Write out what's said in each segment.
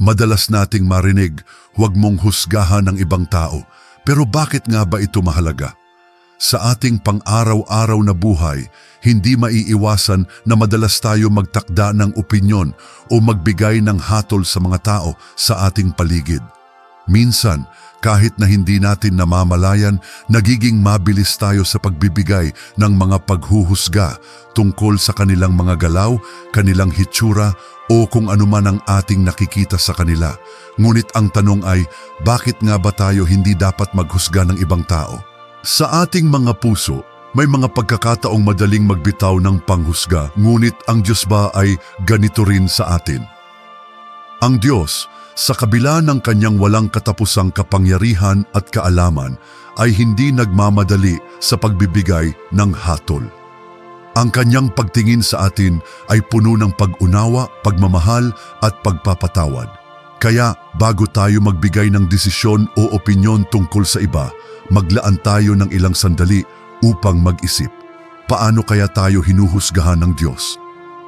Madalas nating marinig, huwag mong husgahan ng ibang tao. Pero bakit nga ba ito mahalaga? Sa ating pang-araw-araw na buhay, hindi maiiwasan na madalas tayo magtakda ng opinyon o magbigay ng hatol sa mga tao sa ating paligid. Minsan, kahit na hindi natin namamalayan, nagiging mabilis tayo sa pagbibigay ng mga paghuhusga tungkol sa kanilang mga galaw, kanilang hitsura o kung anuman ang ating nakikita sa kanila. Ngunit ang tanong ay, bakit nga ba tayo hindi dapat maghusga ng ibang tao? Sa ating mga puso, may mga pagkakataong madaling magbitaw ng panghusga, ngunit ang Diyos ba ay ganito rin sa atin? Ang Diyos, sa kabila ng kanyang walang katapusang kapangyarihan at kaalaman, ay hindi nagmamadali sa pagbibigay ng hatol. Ang kanyang pagtingin sa atin ay puno ng pag-unawa, pagmamahal at pagpapatawad. Kaya bago tayo magbigay ng desisyon o opinyon tungkol sa iba, maglaan tayo ng ilang sandali upang mag-isip. Paano kaya tayo hinuhusgahan ng Diyos?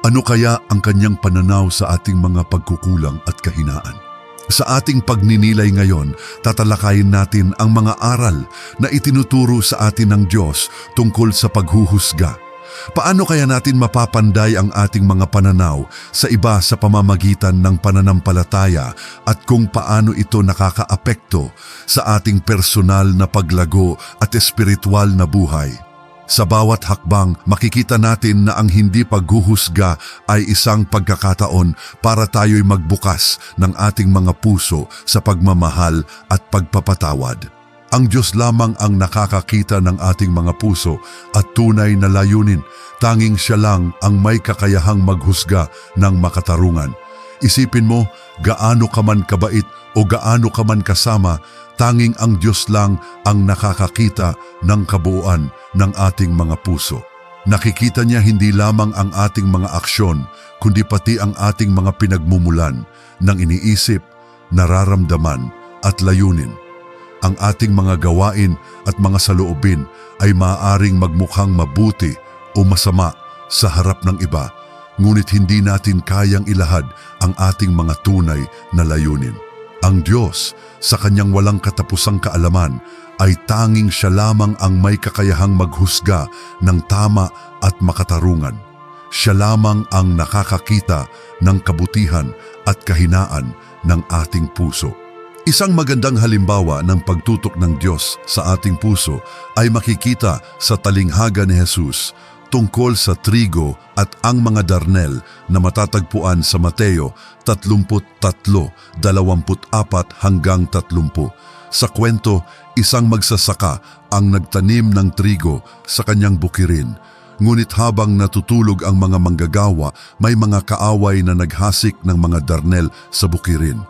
Ano kaya ang kanyang pananaw sa ating mga pagkukulang at kahinaan? Sa ating pagninilay ngayon, tatalakayin natin ang mga aral na itinuturo sa atin ng Diyos tungkol sa paghuhusga. Paano kaya natin mapapanday ang ating mga pananaw sa iba sa pamamagitan ng pananampalataya at kung paano ito nakakaapekto sa ating personal na paglago at espiritual na buhay? Sa bawat hakbang, makikita natin na ang hindi paghuhusga ay isang pagkakataon para tayo'y magbukas ng ating mga puso sa pagmamahal at pagpapatawad. Ang Diyos lamang ang nakakakita ng ating mga puso at tunay na layunin. Tanging siya lang ang may kakayahang maghusga ng makatarungan. Isipin mo, gaano ka man kabait o gaano ka man kasama, tanging ang Diyos lang ang nakakakita ng kabuuan ng ating mga puso. Nakikita niya hindi lamang ang ating mga aksyon, kundi pati ang ating mga pinagmumulan ng iniisip, nararamdaman at layunin. Ang ating mga gawain at mga saloobin ay maaaring magmukhang mabuti o masama sa harap ng iba, ngunit hindi natin kayang ilahad ang ating mga tunay na layunin. Ang Diyos, sa kanyang walang katapusang kaalaman, ay tanging siya lamang ang may kakayahang maghusga ng tama at makatarungan. Siya lamang ang nakakakita ng kabutihan at kahinaan ng ating puso. Isang magandang halimbawa ng pagtutok ng Diyos sa ating puso ay makikita sa talinghaga ni Jesus tungkol sa trigo at ang mga darnel na matatagpuan sa Mateo 33, 24 hanggang 30. Sa kwento, isang magsasaka ang nagtanim ng trigo sa kanyang bukirin. Ngunit habang natutulog ang mga manggagawa, may mga kaaway na naghasik ng mga darnel sa bukirin.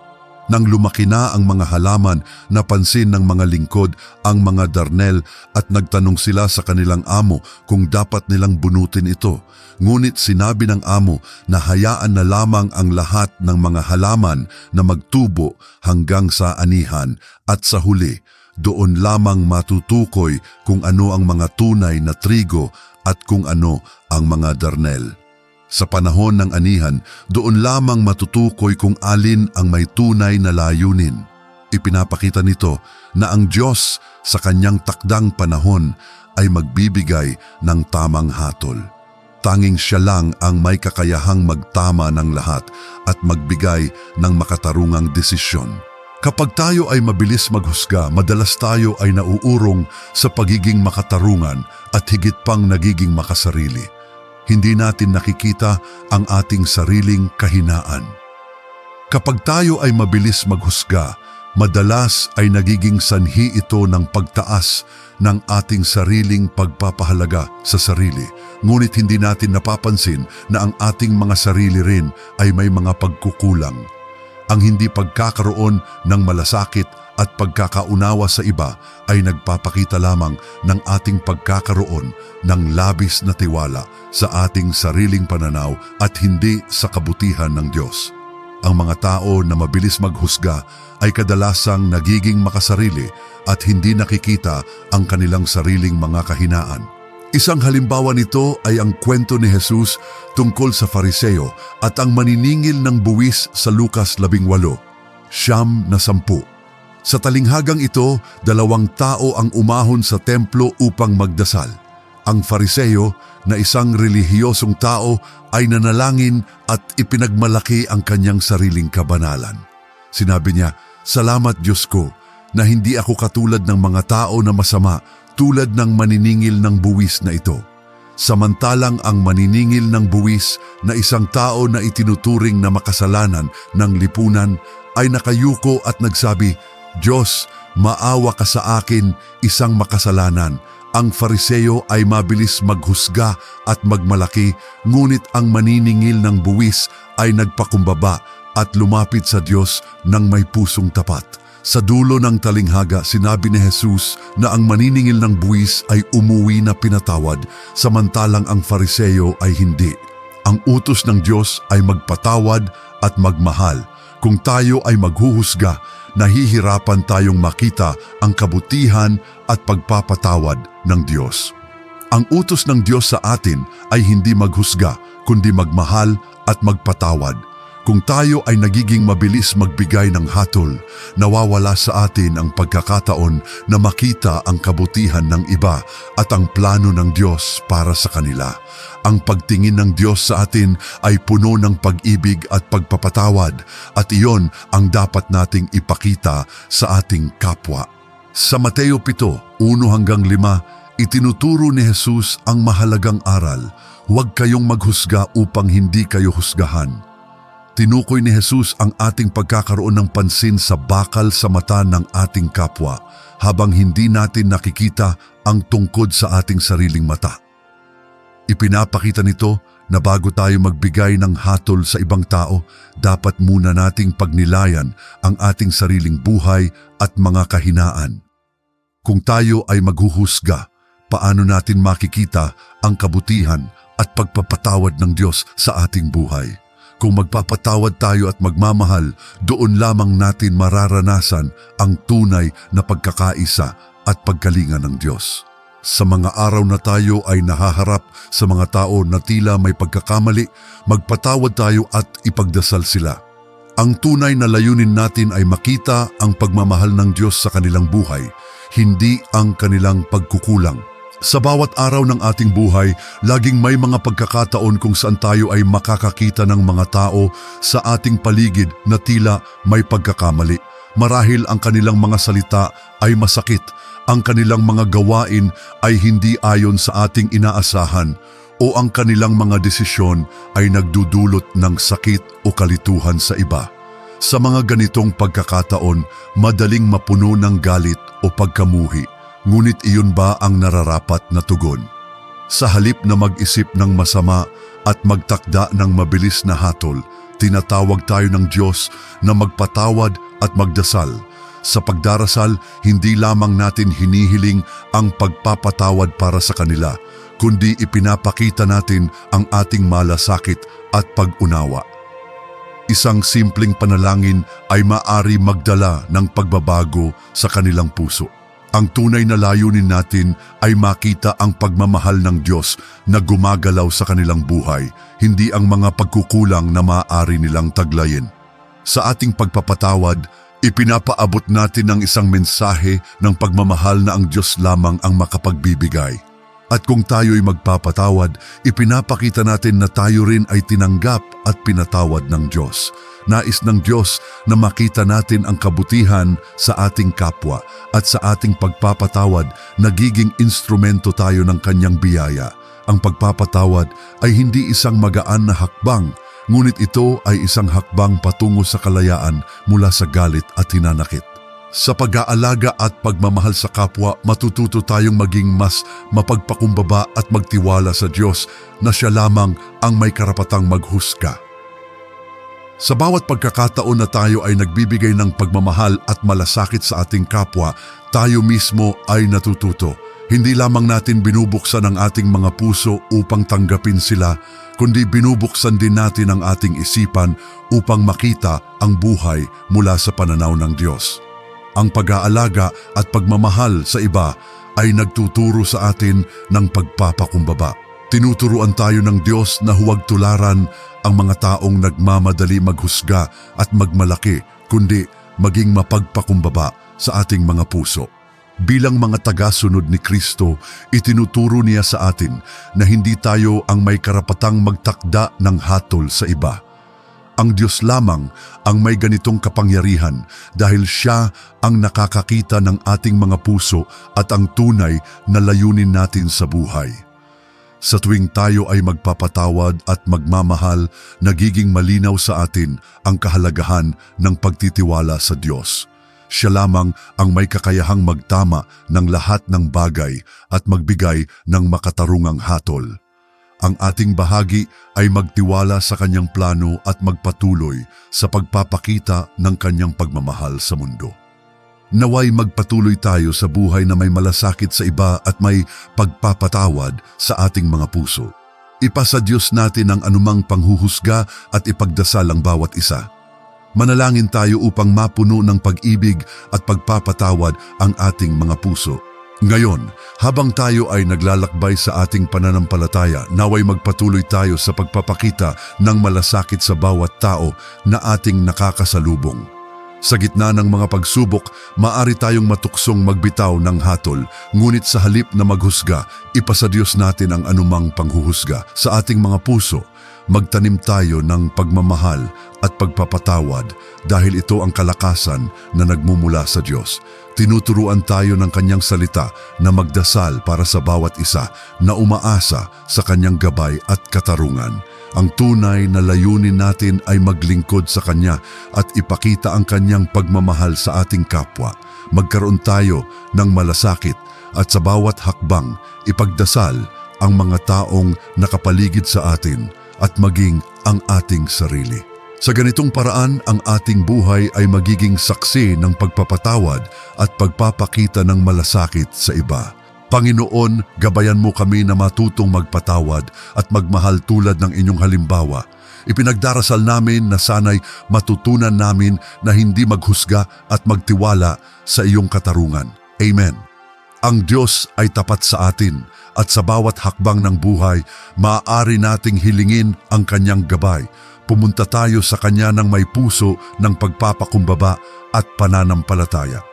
Nang lumaki na ang mga halaman, napansin ng mga lingkod ang mga darnel at nagtanong sila sa kanilang amo kung dapat nilang bunutin ito. Ngunit sinabi ng amo na hayaan na lamang ang lahat ng mga halaman na magtubo hanggang sa anihan at sa huli, doon lamang matutukoy kung ano ang mga tunay na trigo at kung ano ang mga darnel. Sa panahon ng anihan, doon lamang matutukoy kung alin ang may tunay na layunin. Ipinapakita nito na ang Diyos sa kanyang takdang panahon ay magbibigay ng tamang hatol. Tanging siya lang ang may kakayahang magtama ng lahat at magbigay ng makatarungang desisyon. Kapag tayo ay mabilis maghusga, madalas tayo ay nauurong sa pagiging makatarungan at higit pang nagiging makasarili hindi natin nakikita ang ating sariling kahinaan. Kapag tayo ay mabilis maghusga, madalas ay nagiging sanhi ito ng pagtaas ng ating sariling pagpapahalaga sa sarili. Ngunit hindi natin napapansin na ang ating mga sarili rin ay may mga pagkukulang. Ang hindi pagkakaroon ng malasakit at pagkakaunawa sa iba ay nagpapakita lamang ng ating pagkakaroon ng labis na tiwala sa ating sariling pananaw at hindi sa kabutihan ng Diyos. Ang mga tao na mabilis maghusga ay kadalasang nagiging makasarili at hindi nakikita ang kanilang sariling mga kahinaan. Isang halimbawa nito ay ang kwento ni Jesus tungkol sa Fariseo at ang maniningil ng buwis sa Lukas 18. siyam na sampu. Sa talinghagang ito, dalawang tao ang umahon sa templo upang magdasal. Ang fariseo na isang relihiyosong tao ay nanalangin at ipinagmalaki ang kanyang sariling kabanalan. Sinabi niya, Salamat Diyos ko na hindi ako katulad ng mga tao na masama tulad ng maniningil ng buwis na ito. Samantalang ang maniningil ng buwis na isang tao na itinuturing na makasalanan ng lipunan ay nakayuko at nagsabi, Diyos, maawa ka sa akin, isang makasalanan. Ang fariseo ay mabilis maghusga at magmalaki, ngunit ang maniningil ng buwis ay nagpakumbaba at lumapit sa Diyos ng may pusong tapat. Sa dulo ng talinghaga, sinabi ni Jesus na ang maniningil ng buwis ay umuwi na pinatawad, samantalang ang fariseo ay hindi. Ang utos ng Diyos ay magpatawad at magmahal. Kung tayo ay maghuhusga, nahihirapan tayong makita ang kabutihan at pagpapatawad ng Diyos. Ang utos ng Diyos sa atin ay hindi maghusga, kundi magmahal at magpatawad. Kung tayo ay nagiging mabilis magbigay ng hatol, nawawala sa atin ang pagkakataon na makita ang kabutihan ng iba at ang plano ng Diyos para sa kanila. Ang pagtingin ng Diyos sa atin ay puno ng pag-ibig at pagpapatawad at iyon ang dapat nating ipakita sa ating kapwa. Sa Mateo 7, 1 hanggang 5, itinuturo ni Jesus ang mahalagang aral, huwag kayong maghusga upang hindi kayo husgahan. Tinukoy ni Jesus ang ating pagkakaroon ng pansin sa bakal sa mata ng ating kapwa habang hindi natin nakikita ang tungkod sa ating sariling mata. Ipinapakita nito na bago tayo magbigay ng hatol sa ibang tao, dapat muna nating pagnilayan ang ating sariling buhay at mga kahinaan. Kung tayo ay maghuhusga, paano natin makikita ang kabutihan at pagpapatawad ng Diyos sa ating buhay? Kung magpapatawad tayo at magmamahal, doon lamang natin mararanasan ang tunay na pagkakaisa at pagkalinga ng Diyos. Sa mga araw na tayo ay nahaharap sa mga tao na tila may pagkakamali, magpatawad tayo at ipagdasal sila. Ang tunay na layunin natin ay makita ang pagmamahal ng Diyos sa kanilang buhay, hindi ang kanilang pagkukulang. Sa bawat araw ng ating buhay, laging may mga pagkakataon kung saan tayo ay makakakita ng mga tao sa ating paligid na tila may pagkakamali. Marahil ang kanilang mga salita ay masakit, ang kanilang mga gawain ay hindi ayon sa ating inaasahan, o ang kanilang mga desisyon ay nagdudulot ng sakit o kalituhan sa iba. Sa mga ganitong pagkakataon, madaling mapuno ng galit o pagkamuhi. Ngunit iyon ba ang nararapat na tugon? Sa halip na mag-isip ng masama at magtakda ng mabilis na hatol, tinatawag tayo ng Diyos na magpatawad at magdasal. Sa pagdarasal, hindi lamang natin hinihiling ang pagpapatawad para sa kanila, kundi ipinapakita natin ang ating malasakit at pag-unawa. Isang simpleng panalangin ay maari magdala ng pagbabago sa kanilang puso. Ang tunay na layunin natin ay makita ang pagmamahal ng Diyos na gumagalaw sa kanilang buhay, hindi ang mga pagkukulang na maaari nilang taglayin. Sa ating pagpapatawad, ipinapaabot natin ang isang mensahe ng pagmamahal na ang Diyos lamang ang makapagbibigay. At kung tayo'y magpapatawad, ipinapakita natin na tayo rin ay tinanggap at pinatawad ng Diyos. Nais ng Diyos na makita natin ang kabutihan sa ating kapwa at sa ating pagpapatawad, nagiging instrumento tayo ng kanyang biyaya. Ang pagpapatawad ay hindi isang magaan na hakbang, ngunit ito ay isang hakbang patungo sa kalayaan mula sa galit at hinanakit. Sa pag-aalaga at pagmamahal sa kapwa, matututo tayong maging mas mapagpakumbaba at magtiwala sa Diyos na siya lamang ang may karapatang maghusga. Sa bawat pagkakataon na tayo ay nagbibigay ng pagmamahal at malasakit sa ating kapwa, tayo mismo ay natututo. Hindi lamang natin binubuksan ang ating mga puso upang tanggapin sila, kundi binubuksan din natin ang ating isipan upang makita ang buhay mula sa pananaw ng Diyos. Ang pag-aalaga at pagmamahal sa iba ay nagtuturo sa atin ng pagpapakumbaba. Tinuturuan tayo ng Diyos na huwag tularan ang mga taong nagmamadali maghusga at magmalaki, kundi maging mapagpakumbaba sa ating mga puso. Bilang mga tagasunod ni Kristo, itinuturo niya sa atin na hindi tayo ang may karapatang magtakda ng hatol sa iba. Ang Diyos lamang ang may ganitong kapangyarihan dahil Siya ang nakakakita ng ating mga puso at ang tunay na layunin natin sa buhay. Sa tuwing tayo ay magpapatawad at magmamahal, nagiging malinaw sa atin ang kahalagahan ng pagtitiwala sa Diyos. Siya lamang ang may kakayahang magtama ng lahat ng bagay at magbigay ng makatarungang hatol. Ang ating bahagi ay magtiwala sa kanyang plano at magpatuloy sa pagpapakita ng kanyang pagmamahal sa mundo. Naway magpatuloy tayo sa buhay na may malasakit sa iba at may pagpapatawad sa ating mga puso. Ipasa Diyos natin ang anumang panghuhusga at ipagdasal ang bawat isa. Manalangin tayo upang mapuno ng pag-ibig at pagpapatawad ang ating mga puso. Ngayon, habang tayo ay naglalakbay sa ating pananampalataya, naway magpatuloy tayo sa pagpapakita ng malasakit sa bawat tao na ating nakakasalubong. Sa gitna ng mga pagsubok, maari tayong matuksong magbitaw ng hatol, ngunit sa halip na maghusga, ipasa Diyos natin ang anumang panghuhusga sa ating mga puso. Magtanim tayo ng pagmamahal at pagpapatawad dahil ito ang kalakasan na nagmumula sa Diyos. Tinuturuan tayo ng kanyang salita na magdasal para sa bawat isa na umaasa sa kanyang gabay at katarungan. Ang tunay na layunin natin ay maglingkod sa Kanya at ipakita ang Kanyang pagmamahal sa ating kapwa. Magkaroon tayo ng malasakit at sa bawat hakbang ipagdasal ang mga taong nakapaligid sa atin at maging ang ating sarili. Sa ganitong paraan, ang ating buhay ay magiging saksi ng pagpapatawad at pagpapakita ng malasakit sa iba. Panginoon, gabayan mo kami na matutong magpatawad at magmahal tulad ng inyong halimbawa. Ipinagdarasal namin na sana'y matutunan namin na hindi maghusga at magtiwala sa iyong katarungan. Amen. Ang Diyos ay tapat sa atin at sa bawat hakbang ng buhay, maaari nating hilingin ang kanyang gabay. Pumunta tayo sa kanya ng may puso ng pagpapakumbaba at pananampalataya.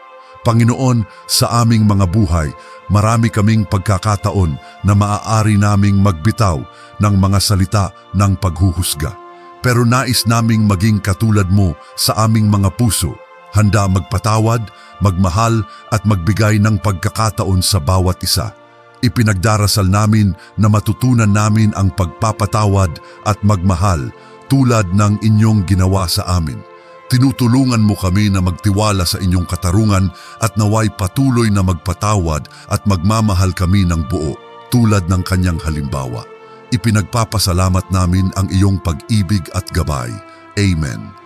Panginoon, sa aming mga buhay, marami kaming pagkakataon na maaari naming magbitaw ng mga salita ng paghuhusga. Pero nais naming maging katulad mo sa aming mga puso, handa magpatawad, magmahal at magbigay ng pagkakataon sa bawat isa. Ipinagdarasal namin na matutunan namin ang pagpapatawad at magmahal tulad ng inyong ginawa sa amin. Tinutulungan mo kami na magtiwala sa inyong katarungan at naway patuloy na magpatawad at magmamahal kami ng buo tulad ng kanyang halimbawa. Ipinagpapasalamat namin ang iyong pag-ibig at gabay. Amen.